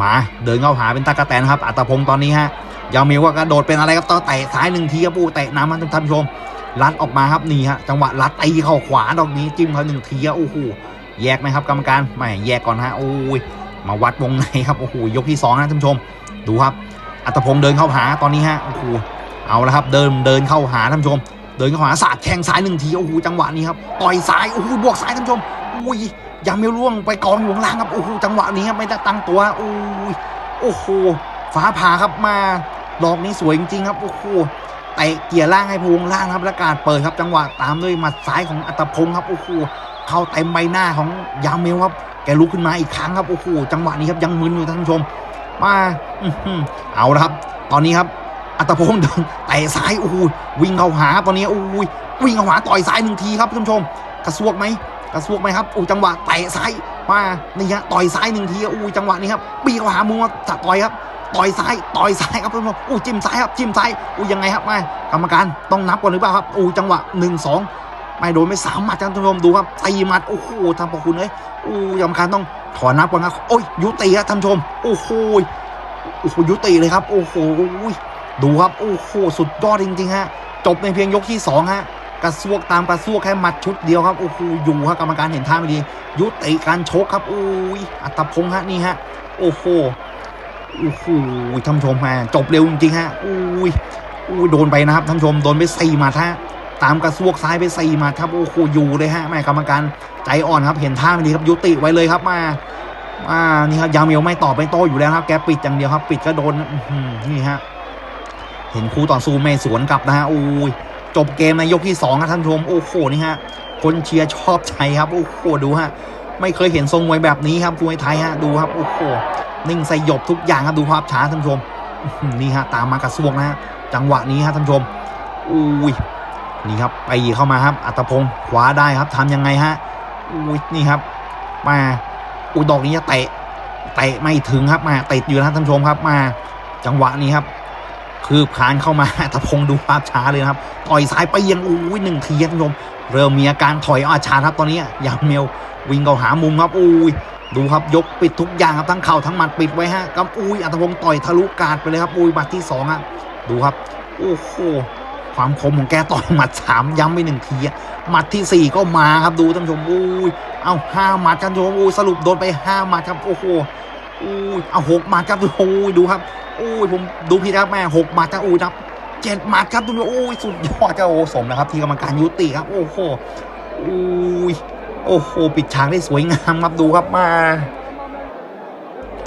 มาเดินเข้าหาเป็นตากระแตนครับอัตพงศ์ตอนนี้ฮะยามิวก็กระโดดเป็นอะไรครับต่อเตะซ้ายหนึ่งทีครับปูเตะน้ำมันท่านผู้ชมลัดออกมาครับนี่ฮะจังหวะลัดตีเข้าขวาดอกนี้จิ้มเขาหนึ่งทีครับโอ้โหแยกไหมครับกรรมการไม่แยกก่อนฮะโอ้ยมาวัดวงในครับโอ้โหยกที่สองนะท่านผู้ชม ดูครับ อัตพงศ์เดินเข้าหาตอนนี้ฮะโอ้โหเอาละครับ เดินเดินเข้าหาท่านผู้ชม เดินเข้าหาสาดแทงซ้ายหนึ่งทีโอ้โหจังหวะนี้ครับต่อยซ้ายโอ้โหบวกซ้ายท่านผู้ชมอุ้ย ยังไม่ร่วงไปกองอยู่ข้างล่างครับโอ้โหจังหวะนี้ครับไม่ได้ตั้งตัวโอ้ยโอ้โหฟ้าผ่าครับมาดอกนี้สวยจริงๆครับโอ้โหเตะเกียร์ล่างให้พวงล่างครับแล้วการเปิดครับจังหวะตามด้วยหมัดซ้ายของอัตพงศ์ครับโอ้โหเข้าเต็มใบหน้าของยาเมลครับแกลุกขึ้นมาอีกครั้งครับโอ้โหจังหวะนี้ครับยังมึนอยู่ท่านผู้ชม มาอืเอาละครับ ตอนนี้ครับ อัตพงศ์เดินเตะซ้ายโอ้โหวิ่งเข้าหาตอนนี้โอ้ยวิ่งเข้าหาต่อยซ้ายหนึ่งทีครับท่านผู้ชมกระซวกไหม กระซวกไหมครับอู้จังหวะเตะซ้ายมานี่ฮะต่อยซ้ายหนึ่งทีอู้จังหวะนี้ครับปีเขาหามุมว่าจะต่อยครับต่อยซ้ายต่อยซ้ายครับท่านอู้จิ้มซ้ายครับจิ้มซ้ายอู้ยังไงครับมากรรมการต้องนับก่อนหรือเปล่าครับอู้จังหวะหนึ่งสองไม่โดนไม่สามหมัดท่านผู้ชมดูครับตีหมัดโอ้โหทำประคุณเลยอู้กรรมการต้องถอนนับก่อนครับโอ้ยยุติครับท่านผู้ชมโอ้โหโอ้โหยุติเลยครับ โอ้โหดูครับโอ้โหสุดยอดจริงๆฮะจบในเพียงยกที่2ฮะ กระซวกตามกระซวกแค่หมัดชุดเดียวครับโอ้โหอยู่ฮะกรรมการเห็นท่าไม่ดี ยุติการชกครับโอ้ยอัตพงษ์ฮะนี่ฮะโอ้โหโอ้โหท่านชมฮะจบเร็วจริงๆฮะโอ้ยโอ้ยโดนไปนะครับท่านชมโดนไปสี่หมัดฮะตามกระซวกซ้ายไปสี่หมัดครับโอ้โหอยู่เลยฮะแม่กรรมการใจอ่อนครับเห็นท่าไม่ดีครับยุติไว้เลยครับมาอ่านี่ครับยาเมียวไม่ตอบไม่โต้อยู่แล้วครับ แกปิดอย่างเดียวครับ ปิดก็โดนนี่ฮะเห็นคู่ต่อสู้ไม่สวนกลับนะฮะโอ้ย จบเกมในยกที่สองท่านผู้ชมโอ้โหนี่ฮะคนเชียร์ชอบใจครับโอ้โหดูฮะไม่เคยเห็นทรงมวยแบบนี้ครับมวยไทยฮะดูครับโอ้โหนิ่งสยบทุกอย่างครับดูภาพช้าท่านผู้ชมนี่ฮะตามมากระซวกนะฮะจังหวะนี้ฮะท่านผู้ชมอุ้ยนี่ครับไปเข้ามาครับ อัตพงศ์ขวาได้ครับทำยังไงฮะอุ้ยนี่ครับมาอุยดอกนี้จะเตะเตะไม่ถึงครับมาติดอยู่นะท่านผู้ชมครับมาจังหวะนี้ครับ คืบคานเข้ามาตะพงดูภาพช้าเลยครับต่อยซ้ายไปยังอุ้ยหนึ่งทีครับท่านผู้ชมเริ่มมีอาการถอยอาชาครับตอนนี้ยังเมลวิ่งเข้าหามุมครับอุ้ยดูครับยกปิดทุกอย่างครับทั้งเข่าทั้งหมัดปิดไว้ฮะกับอุ้ยอัตพงต่อยทะลุกาดไปเลยครับอุ้ยหมัดที่สองอะดูครับโอ้โหความคมของแกต่อยหมัดสามย้ำไปหนึ่งทีอะหมัดที่สี่ก็มาครับดูท่านผู้ชมอุ้ยเอาห้าหมัดท่านผู้ชมอุ้ยสรุปโดนไปห้าหมัดครับโอ้โห อู้ยเอาหกหมัดครับโอ้ยดูครับอู้ยผมดูพี่ครับแม่หกหมัดนะโอ้ยนับเจ็ดหมัดครับดูโอ้ยสุดยอดครับโอ้สมนะครับ ที่กรรมการยุติครับ โอ้โหโอ้ยโอ้โหปิดฉากได้สวยงามครับดูครับมา